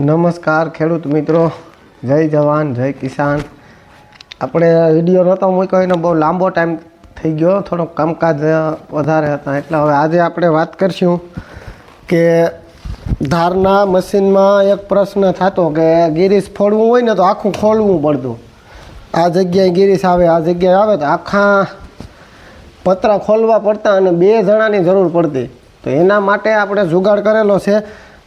નમસ્કાર ખેડૂત મિત્રો. જય જવાન, જય કિસાન. આપણે વીડિયો નહોતો મૂક્યો, એનો બહુ લાંબો ટાઈમ થઈ ગયો. થોડોક કામકાજ વધારે હતા. એટલે હવે આજે આપણે વાત કરશું કે ધારના મશીનમાં એક પ્રશ્ન થતો કે ગિરીશ ફોડવું હોય ને તો આખું ખોલવું પડતું. આ જગ્યાએ ગિરીશ આવે, આ જગ્યાએ આવે તો આખા પતરા ખોલવા પડતા અને બે જણાની જરૂર પડતી. તો એના માટે આપણે જુગાડ કરેલો છે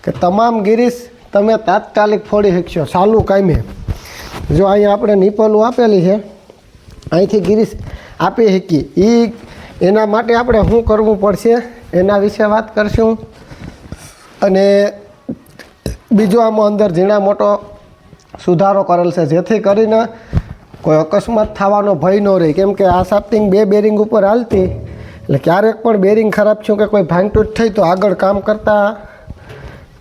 કે તમામ ગિરીશ તમે તાત્કાલિક ફોડી શકશો. સાલું કાયમે. જો અહીંયા આપણે નિપલું આપેલી છે, અહીંથી ગિરીશ આપી શકીએ એ એના માટે આપણે શું કરવું પડશે, એના વિશે વાત કરશું. અને બીજો આમાં અંદર ઝીણા મોટો સુધારો કરેલ છે, જેથી કરીને કોઈ અકસ્માત થવાનો ભય ન રહે. કેમ કે આ સાપ્ટિંગ બે બેરિંગ ઉપર હાલતી. એટલે ક્યારેક પણ બેરિંગ ખરાબ થયું કે કોઈ ભાંગતૂટ થઈ તો આગળ કામ કરતાં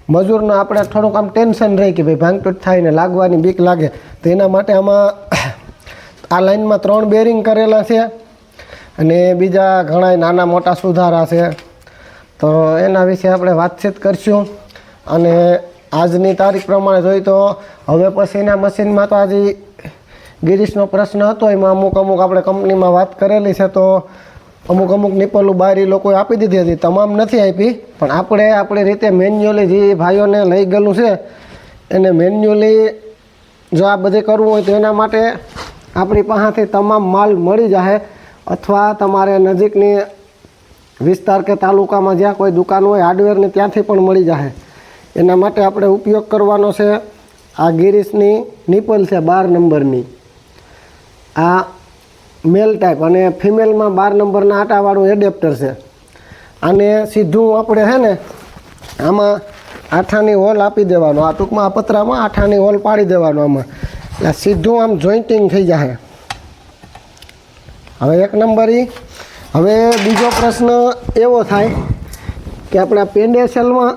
મજૂરનો આપણે થોડુંક આમ ટેન્શન રહે કે ભાઈ ભાંગતૂટ થાય ને લાગવાની બીક લાગે, તો એના માટે આમાં આ લાઈનમાં ત્રણ બેરિંગ કરેલા છે અને બીજા ઘણા નાના મોટા સુધારા છે. તો એના વિશે આપણે વાતચીત કરશું અને આજની તારીખ પ્રમાણે જોઈએ તો હવે પછીના મશીનમાં તો આજે ગિરીશનો પ્રશ્ન હતો, એમાં અમુક અમુક આપણે કંપનીમાં વાત કરેલી છે, તો અમુક અમુક નિપલું બારી લોકોએ આપી દીધી હતી, તમામ નથી આપી, પણ આપણે આપણી રીતે મેન્યુઅલી જે ભાઈઓને લઈ ગયેલું છે, એને મેન્યુઅલી જો આ બધે કરવું હોય તો એના માટે આપણી પાસેથી તમામ માલ મળી જાય અથવા તમારે નજીકની વિસ્તાર કે તાલુકામાં જ્યાં કોઈ દુકાન હોય હાર્ડવેરની ત્યાંથી પણ મળી જાય એના માટે આપણે ઉપયોગ કરવાનો છે આ ગિરીશની નિપલ છે બાર નંબરની. આ મેલ ટાઈપ અને ફિમેલમાં બાર નંબરના આટાવાળું એડેપ્ટર છે. અને સીધું આપણે હે ને આમાં આઠાની હોલ આપી દેવાનો. આ ટૂંકમાં આ પતરામાં આઠાની હોલ પાડી દેવાનો આમાં. એટલે સીધું આમ જોઈન્ટિંગ થઈ જાય હવે એક નંબર ઈ. હવે બીજો પ્રશ્ન એવો થાય કે આપણા પેન્ડેસેલમાં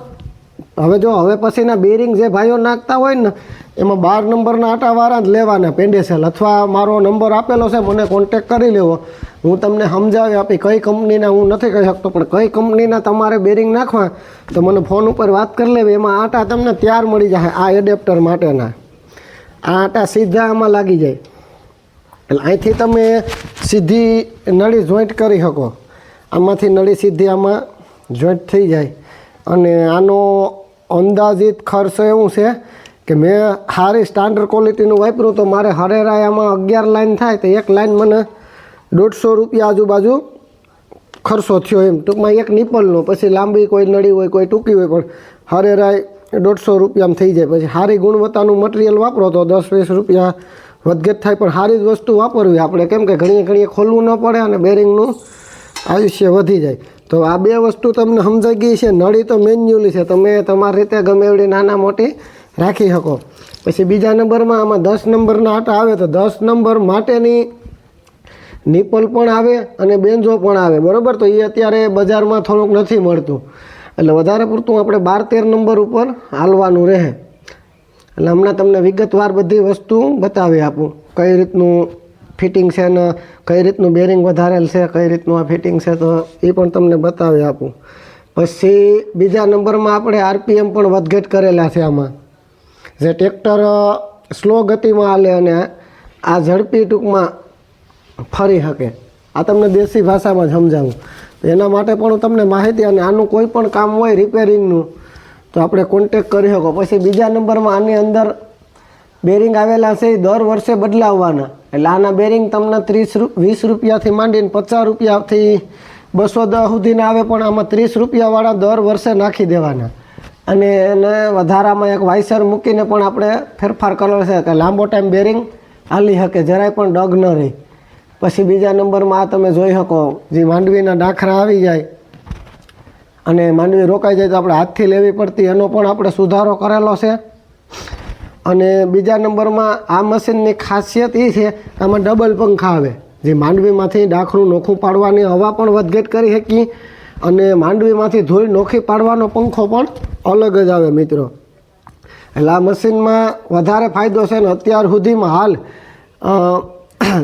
હવે જો, હવે પછીના બેરિંગ જે ભાઈઓ નાખતા હોય ને એમાં બાર નંબરના આટાવાળા જ લેવાના પેન્ડેસેલ અથવા મારો નંબર આપેલો છે, મને કોન્ટેક કરી લેવો. હું તમને સમજાવી આપી કઈ કંપનીના હું નથી કહી શકતો, પણ કઈ કંપનીના તમારે બેરિંગ નાખવા, તો મને ફોન ઉપર વાત કરી લેવી. એમાં આટા તમને ત્યાર મળી જાય આ એડેપ્ટર માટેના. આ આટા સીધા આમાં લાગી જાય. એટલે અહીંથી તમે સીધી નળી જોઈન્ટ કરી શકો. આમાંથી નળી સીધી આમાં જોઈન્ટ થઈ જાય. અને આનો અંદાજિત ખર્ચ એવું છે કે મેં સારી સ્ટાન્ડર્ડ ક્વોલિટીનું વાપર્યું તો મારે હરેરાયામાં અગિયાર લાઈન થાય તો એક લાઈન મને દોઢસો રૂપિયા આજુબાજુ ખર્ચો થયો એમ. ટૂંકમાં એક નિપલનો, પછી લાંબી કોઈ, નળી હોય, કોઈ ટૂંકી હોય, પણ હરેરાય દોઢસો રૂપિયામાં થઈ જાય. પછી સારી ગુણવત્તાનું મટીરિયલ વાપરો તો દસ, વીસ રૂપિયા વધઘટ થાય, પણ સારી જ વસ્તુ વાપરવી આપણે. કેમ કે ઘણીએ ઘણીએ ખોલવું ન પડે અને બેરિંગનું આયુષ્ય વધી જાય. તો આ બે વસ્તુ તમને સમજાઈ ગઈ છે. નળી તો મેન્યુઅલી છે. તમે તમારી રીતે ગમે એવડી નાના મોટી રાખી શકો. પછી બીજા નંબરમાં આમાં દસ નંબરના આટા આવે તો દસ નંબર માટેની નિપલ પણ આવે અને બેન્જો પણ આવે. બરાબર? તો એ અત્યારે બજારમાં થોડુંક નથી મળતું. એટલે વધારે પૂરતું આપણે બાર તેર નંબર ઉપર હાલવાનું રહે. એટલે હમણાં તમને વિગતવાર બધી વસ્તુ બતાવી આપું. કઈ રીતનું ફિટિંગ છે ને કઈ રીતનું બેરિંગ વધારેલ છે, કઈ રીતનું આ ફિટિંગ છે તો એ પણ તમને બતાવી આપું. પછી બીજા નંબરમાં આપણે આરપીએમ પણ વધઘટ કરેલા છે આમાં. જે ટ્રેક્ટર સ્લો ગતિમાં હાલે અને આ ઝડપી ટૂંકમાં ફરી શકે. આ તમને દેશી ભાષામાં જ સમજાવું. તો એના માટે પણ હું તમને માહિતી અને આનું કોઈ પણ કામ હોય રિપેરિંગનું તો આપણે કોન્ટેક કરી શકો. પછી બીજા નંબરમાં આની અંદર બેરિંગ આવેલા છે એ દર વર્ષે બદલાવવાના. એટલે આના બેરિંગ તમને ત્રીસ વીસ રૂપિયાથી માંડીને પચાસ રૂપિયાથી બસો દસ સુધીના આવે, પણ આમાં ત્રીસ રૂપિયાવાળા દર વર્ષે નાખી દેવાના. અને એને વધારામાં એક વાઇસર મૂકીને પણ આપણે ફેરફાર કરવો છે કે લાંબો ટાઈમ બેરિંગ હાલી શકે, જરાય પણ ડગ ન રહે. પછી બીજા નંબરમાં આ તમે જોઈ શકો, જે માંડવીના ડાખરા આવી જાય અને માંડવી રોકાઈ જાય તો આપણે હાથથી લેવી પડતી, એનો પણ આપણે સુધારો કરેલો છે. અને બીજા નંબરમાં આ મશીનની ખાસિયત એ છે આમાં ડબલ પંખા આવે. જે માંડવીમાંથી ડાખરું નોખું પાડવાની હવા પણ વધઘટ કરી શકી અને માંડવીમાંથી ધૂળ નોખી પાડવાનો પંખો પણ અલગ જ આવે મિત્રો. એટલે આ મશીનમાં વધારે ફાયદો છે ને અત્યાર સુધીમાં હાલ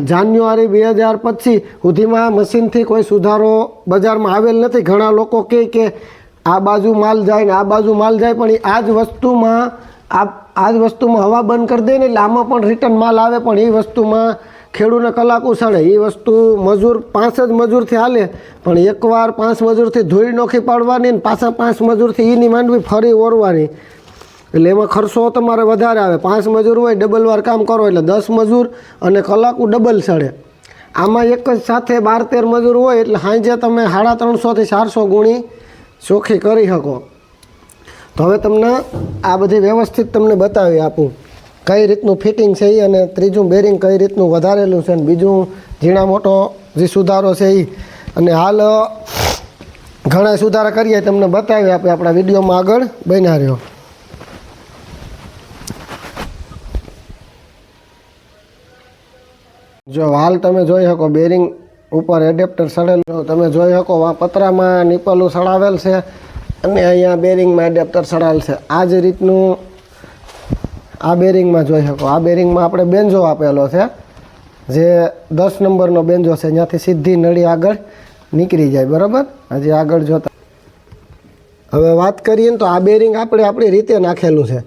જાન્યુઆરી બે હજાર પચીસ સુધીમાં મશીનથી કોઈ સુધારો બજારમાં આવેલ નથી. ઘણા લોકો કહે કે આ બાજુ માલ જાય ને આ બાજુ માલ જાય, પણ એ આ જ વસ્તુમાં, આ આ જ વસ્તુમાં હવા બંધ કરી દે ને એટલે આમાં પણ રિટર્ન માલ આવે, પણ એ વસ્તુમાં ખેડૂતને કલાક ઉછાળે. એ વસ્તુ મજૂર પાંચ જ મજૂરથી હાલે, પણ એકવાર પાંચ મજૂરથી ધોઈ નોખી પાડવાની ને પાછા પાંચ મજૂરથી એની માંડવી ફરી ઓરવાની. એટલે એમાં ખર્ચો તમારે વધારે આવે. પાંચ મજૂર હોય ડબલ વાર કામ કરો એટલે દસ મજૂર અને કલાકુ ડબલ સડે આમાં એક જ સાથે બાર તેર મજૂર હોય એટલે સાંજે તમે સાડા ત્રણસોથી ચારસો ગુણી ચોખ્ખી કરી શકો. તો હવે તમને આ બધી વ્યવસ્થિત તમને બતાવી આપું. કઈ રીતનું ફિટિંગ છે એ અને ત્રીજું બેરિંગ કઈ રીતનું વધારેલું છે અને બીજું ઝીણા મોટો જે સુધારો છે એ અને હાલ ઘણા સુધારા કરીએ તમને બતાવી આપે આપણા વિડીયોમાં આગળ. બન્યા રહ્યો. જો હાલ તમે જોઈ શકો બેરિંગ ઉપર એડેપ્ટર સડેલું તમે જોઈ શકો પતરામાં નીપલું સડાવેલ છે અને અહીંયા બેરિંગમાં એડેપ્ટર સડાવેલ છે. આ જ રીતનું આ બેરિંગમાં જોઈ શકો. આ બેરિંગમાં આપણે બેન્જો આપેલો છે. જે દસ નંબરનો બેન્જો છે, ત્યાંથી સીધી નળી આગળ નીકળી જાય, બરાબર? હજી આગળ જોતા. હવે વાત કરીએ ને તો આ બેરિંગ આપણે આપણી રીતે નાખેલું છે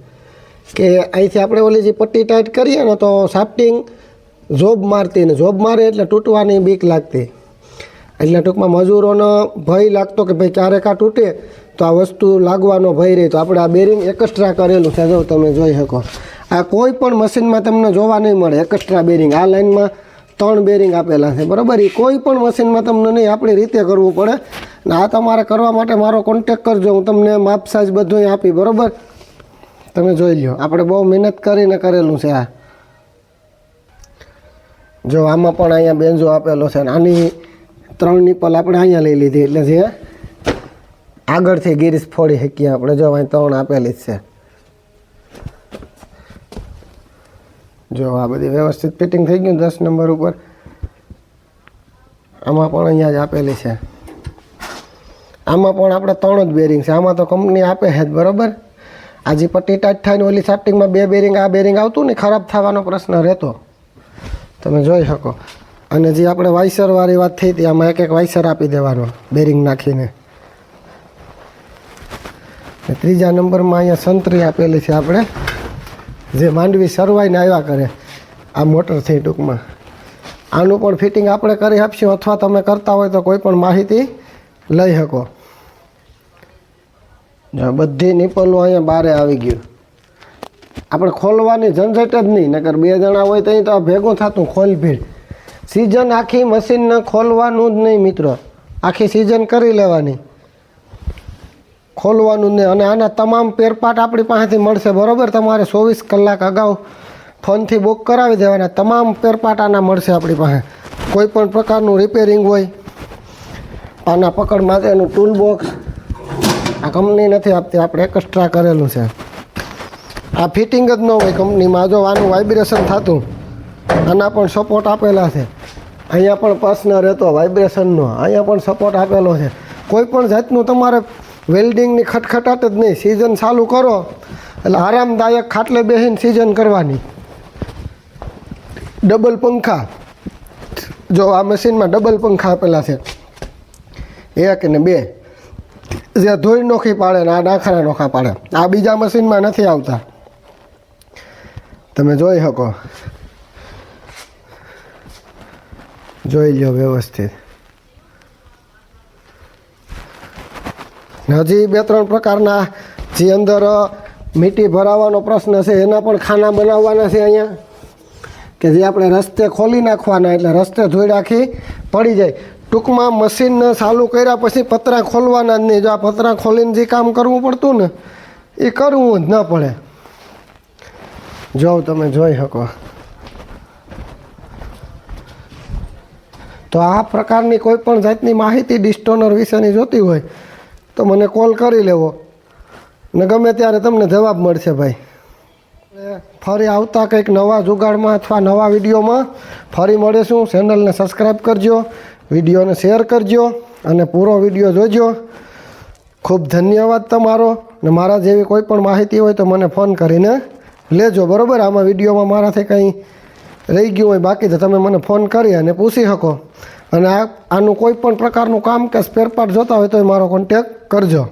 કે અહીંથી આપણે ઓલી જે પટ્ટી ટાઈટ કરીએ ને તો સાફ્ટિંગ, જોબ મારતી ને જોબ મારે એટલે તૂટવાની બીક લાગતી. એટલે ટૂંકમાં મજૂરોનો ભય લાગતો કે ભાઈ ક્યારેક આ તૂટે તો આ વસ્તુ લાગવાનો ભય રહે. તો આપણે આ બેરિંગ એકસ્ટ્રા કરેલું છે. જો તમે જોઈ શકો. આ કોઈ પણ મશીનમાં તમને જોવા નહીં મળે. એકસ્ટ્રા બેરિંગ આ લાઇનમાં ત્રણ બેરિંગ આપેલા છે. બરાબર? એ કોઈ પણ મશીનમાં તમને નહીં. આપણી રીતે કરવું પડે. ને આ તમારે કરવા માટે મારો કોન્ટેક કરજો. હું તમને માપ સાઈઝ બધું આપી. બરાબર? તમે જોઈ લો આપણે બહુ મહેનત કરીને કરેલું છે આ. જો આમાં પણ અહીંયા બેન્જો આપેલો છે. આની ત્રણ નિપલ આપણે અહીંયા લઈ લીધી એટલે જે આગળથી ગીરીસ ફોડી શકીએ આપણે. જો અહીં ત્રણ આપેલી જ છે. જો આ બધી વ્યવસ્થિત ફિટિંગ થઈ ગયું દસ નંબર ઉપર. આમાં પણ અહીંયા જ આપેલી છે. આમાં પણ આપણે ત્રણ જ બેરિંગ છે. આમાં તો કંપની આપે છે જ, બરાબર? આજે પટ્ટી ટાઈટ થાય ને ઓલી સાફ્ટિંગમાં બે બેરિંગ આ બેરિંગ આવતું ને ખરાબ થવાનો પ્રશ્ન રહેતો. તમે જોઈ શકો. અને જે આપણે વાઇસરવાળી વાત થઈ હતી, આમાં એક એક વાઇસર આપી દેવાનો, બેરિંગ નાખીને. ત્રીજા નંબરમાં અહીંયા સંતરી આપેલી છે આપણે, જે માંડવી સરવાઈને આવ્યા કરે, આ મોટર થઈ ટૂંકમાં. આનું પણ ફિટિંગ આપણે કરી આપશું, અથવા તમે કરતા હોય તો કોઈ પણ માહિતી લઈ શકો. બધી નિપલો અહીંયા બારે આવી ગયું. આપણે ખોલવાની ઝંઝટ જ નહીં, નકર બે જણા હોય તો અહીં તો ભેગું થતું ખોલ ભીડ સિઝન આખી મશીનને ખોલવાનું જ નહીં મિત્રો. આખી સિઝન કરી લેવાની. ખોલવાનું જ નહીં. અને આના તમામ પેરપાટ આપણી પાસેથી મળશે. બરાબર? તમારે ચોવીસ કલાક અગાઉ ફોનથી બુક કરાવી દેવાના. તમામ પેરપાટ આના મળશે આપણી પાસે. કોઈ પણ પ્રકારનું રિપેરિંગ હોય, આના પકડ માટેનું ટૂલ બોક્સ આ કંપની નથી આપતી. આપણે એક્સ્ટ્રા કરેલું છે. આ ફિટિંગ જ ન હોય કંપનીમાં જો આનું વાઇબ્રેશન થતું, આના પણ સપોર્ટ આપેલા છે. અહીંયા પણ પ્રશ્ન રહેતો વાઇબ્રેશનનો. અહીંયા પણ સપોર્ટ આપેલો છે. કોઈ પણ જાતનું તમારે વેલ્ડિંગની ખટખટાટ જ નહીં. સિઝન ચાલુ કરો. એટલે આરામદાયક ખાટલે બેસીને સિઝન કરવાની. ડબલ પંખા. જો આ મશીનમાં ડબલ પંખા આપેલા છે. એક ને બે. જે ધોઈ નોખી પાડે ને આ ડાખરા નોખા પાડે. આ બીજા મશીનમાં નથી આવતા. તમે જોઈ શકો. જોઈ લો વ્યવસ્થિત. હજી બે ત્રણ પ્રકારના જે અંદર મીટી ભરાવાનો પ્રશ્ન છે, એના પણ ખાના બનાવવાના છે અહીંયા. કે જે આપણે રસ્તે ખોલી નાખવાના, એટલે રસ્તે ધોઈ રાખી પડી જાય. ટૂંકમાં મશીનને ચાલુ કર્યા પછી પતરા ખોલવાના જ નહીં. જો આ પતરા ખોલીને જે કામ કરવું પડતું ને, એ કરવું જ ન પડે. જો તમે જોઈ શકો. તો આ પ્રકારની કોઈ પણ જાતની માહિતી ડિસ્ટોનર વિશેની જોતી હોય, તો મને કોલ કરી લેવો. ને ગમે ત્યારે તમને જવાબ મળશે ભાઈ. ફરી આવતા કંઈક નવા જુગાડમાં અથવા નવા વિડીયોમાં ફરી મળીશું. ચેનલને સબસ્ક્રાઈબ કરજો, વિડીયોને શેર કરજો અને પૂરો વીડિયો જોજો. ખૂબ ધન્યવાદ તમારો. ને મારા જેવી કોઈ પણ માહિતી હોય તો મને ફોન કરીને લેજો. બરાબર? આમાં વિડીયોમાં મારાથી કંઈ રહી ગયું હોય, બાકી તો તમે મને ફોન કરી અને પૂછી શકો. અને આ આનું કોઈ પણ પ્રકારનું કામ કે સ્પેરપાર્ટ જોતા હોય તો મારો કોન્ટેક કરજો.